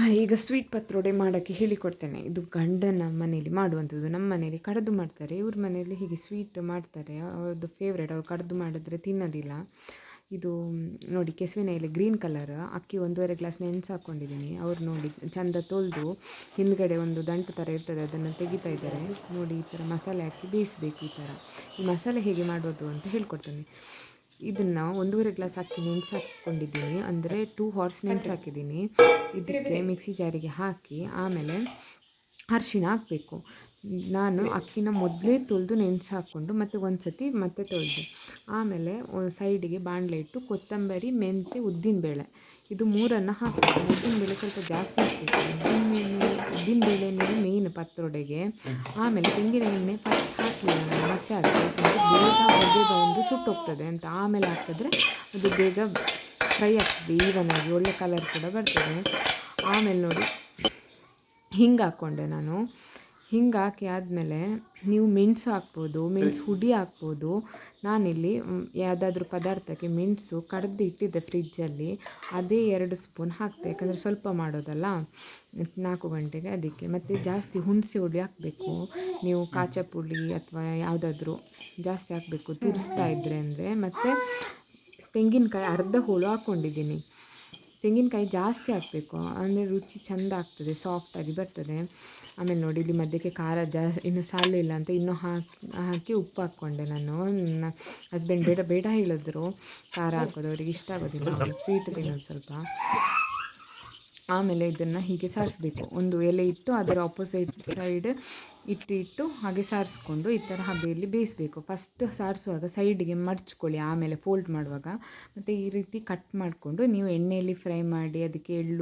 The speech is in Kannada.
ಈಗ ಸ್ವೀಟ್ ಪತ್ರೊಡೆ ಮಾಡೋಕ್ಕೆ ಹೇಳಿಕೊಡ್ತೇನೆ. ಇದು ಗಂಡನ ಮನೆಯಲ್ಲಿ ಮಾಡುವಂಥದ್ದು. ನಮ್ಮ ಮನೆಯಲ್ಲಿ ಕಡ್ದು ಮಾಡ್ತಾರೆ. ಇವ್ರ ಮನೆಯಲ್ಲಿ ಹೀಗೆ ಸ್ವೀಟ್ ಮಾಡ್ತಾರೆ. ಅವ್ರದ್ದು ಫೇವ್ರೇಟ್ ಅವ್ರು ಕಡ್ದು ಮಾಡಿದ್ರೆ ತಿನ್ನೋದಿಲ್ಲ. ಇದು, ನೋಡಿ, ಕೆಸುವಿನ ಎಲೆ ಗ್ರೀನ್ ಕಲರ್ ಅಕ್ಕಿ ಒಂದೂವರೆ ಗ್ಲಾಸ್ ನೆನೆಸಿ ಹಾಕ್ಕೊಂಡಿದ್ದೀನಿ. ಅವ್ರು ನೋಡಿ, ಚಂದ ತೊಳೆದು ಹಿಂದ್ಗಡೆ ಒಂದು ದಂಟು ಥರ ಇರ್ತದೆ. ಅದನ್ನು ತೆಗಿತಾ ಇದ್ದಾರೆ. ನೋಡಿ, ಈ ಥರ ಮಸಾಲೆ ಹಾಕಿ ಬೇಯಿಸಬೇಕು ಈ ಥರ ಈ ಮಸಾಲೆ ಹೇಗೆ ಮಾಡೋದು ಅಂತ ಹೇಳ್ಕೊಡ್ತೇನೆ. ಇದನ್ನು ಒಂದೂವರೆ ಗ್ಲಾಸ್ ಹಾಕಿ ನೆನೆಸಿ ಹಾಕ್ಕೊಂಡಿದ್ದೀನಿ ಅಂದರೆ ಟೂ ಹಾರ್ಸ್ ನೆನ್ಸ್ ಹಾಕಿದ್ದೀನಿ ಇದಕ್ಕೆ ಮಿಕ್ಸಿ ಜಾರಿಗೆ ಹಾಕಿ ಆಮೇಲೆ ಅರಿಶಿಣ ಹಾಕಬೇಕು. ನಾನು ಅಕ್ಕಿನ ಮೊದಲೇ ತೊಳೆದು ನೆನೆಸಿ ಹಾಕ್ಕೊಂಡು ಮತ್ತು ಒಂದು ಸತಿ ಮತ್ತೆ ತೊಳೆದು. ಆಮೇಲೆ ಸೈಡಿಗೆ ಬಾಣಲೆ ಇಟ್ಟು ಕೊತ್ತಂಬರಿ, ಮೆಂತ್ಯ ಉದ್ದಿನಬೇಳೆ ಇದು ಮೂರನ್ನು ಹಾಕಬೇಕು. ಉದ್ದಿನಬೇಳೆ ಸ್ವಲ್ಪ ಜಾಸ್ತಿ ಹಾಕಬೇಕು. ಉದ್ದಿನ ಉದ್ದಿನಬೇಳೆನೇ ಮೇಯ್ನ್ ಪತ್ರೊಡೆಗೆ ಆಮೇಲೆ ತೆಂಗಿನ ಎಣ್ಣೆ ಫಸ್ಟ್ ಮತ್ತೆ ಹಾಕಿ ಒಂದು ಸುಟ್ಟೋಗ್ತದೆ ಅಂತ ಆಮೇಲೆ ಹಾಕಿದ್ರೆ ಅದು ಬೇಗ ಫ್ರೈ ಆಗ್ತದೆ. ಈವನಾಗಿ ಒಳ್ಳೆ ಕಲರ್ ಕೂಡ ಬರ್ತದೆ. ಆಮೇಲೆ ನೋಡಿ, ಹಿಂಗೆ ಹಾಕ್ಕೊಂಡೆ ನಾನು. ಹಿಂಗೆ ಹಾಕಿ ಆದಮೇಲೆ ನೀವು ಮೆಣಸು ಹಾಕ್ಬೋದು ಮೆಣಸು ಹುಡಿ ಹಾಕ್ಬೋದು. ನಾನಿಲ್ಲಿ ಯಾವುದಾದ್ರೂ ಪದಾರ್ಥಕ್ಕೆ ಮೆಣಸು ಕಡ್ದು ಇಟ್ಟಿದ್ದೆ ಫ್ರಿಜ್ಜಲ್ಲಿ. ಅದೇ ಎರಡು ಸ್ಪೂನ್ ಹಾಕ್ತೆ ಯಾಕಂದರೆ ಸ್ವಲ್ಪ ಮಾಡೋದಲ್ಲ. ನಾಲ್ಕು ಗಂಟೆಗೆ ಅದಕ್ಕೆ. ಮತ್ತು ಜಾಸ್ತಿ ಹುಣಸೆ ಹುಡಿ ಹಾಕಬೇಕು. ನೀವು ಕಾಚ ಪುಳಿ ಅಥವಾ ಯಾವುದಾದ್ರೂ ಜಾಸ್ತಿ ಹಾಕಬೇಕು ತುರಿಸ್ತಾ ಇದ್ದರೆ ಅಂದರೆ. ಮತ್ತು ತೆಂಗಿನಕಾಯಿ ಅರ್ಧ ಹೋಳು ಹಾಕ್ಕೊಂಡಿದ್ದೀನಿ ತೆಂಗಿನಕಾಯಿ ಜಾಸ್ತಿ ಹಾಕಬೇಕು. ಅಂದರೆ ರುಚಿ ಚೆಂದ ಆಗ್ತದೆ ಸಾಫ್ಟಾಗಿ ಬರ್ತದೆ. ಆಮೇಲೆ ನೋಡಿ, ಇಲ್ಲಿ ಮಧ್ಯಕ್ಕೆ ಖಾರ ಜಾ, ಇನ್ನು ಸಾಲಿಲ್ಲ ಅಂತ ಇನ್ನೂ ಹಾಕಿ ಹಾಕಿ ಉಪ್ಪು ಹಾಕ್ಕೊಂಡೆ ನಾನು. ನನ್ನ ಹಸ್ಬೆಂಡ್ ಬೇಡ ಬೇಡ ಹೇಳಿದ್ರು. ಖಾರ ಹಾಕೋದು ಅವ್ರಿಗೆ ಇಷ್ಟ ಆಗೋದಿಲ್ಲ. ಸ್ವೀಟ್ ತಿನ್ನೋದು ಸ್ವಲ್ಪ. ಆಮೇಲೆ ಇದನ್ನು ಹೀಗೆ ಸಾರಿಸ್ಬೇಕು. ಒಂದು ಎಲೆ ಇಟ್ಟು ಅದರ ಆಪೋಸಿಟ್ ಸೈಡ್ ಇಟ್ಟು ಇಟ್ಟು ಹಾಗೆ ಸಾರಿಸ್ಕೊಂಡು ಈ ಥರ ಹಬೆಯಲ್ಲಿ ಬೇಯಿಸಬೇಕು. ಫಸ್ಟ್ ಸಾರಿಸುವಾಗ ಸೈಡಿಗೆ ಮಡ್ಚ್ಕೊಳ್ಳಿ ಆಮೇಲೆ ಫೋಲ್ಡ್ ಮಾಡುವಾಗ. ಮತ್ತು ಈ ರೀತಿ ಕಟ್ ಮಾಡಿಕೊಂಡು ನೀವು ಎಣ್ಣೆಯಲ್ಲಿ ಫ್ರೈ ಮಾಡಿ, ಅದಕ್ಕೆ ಎಳ್ಳು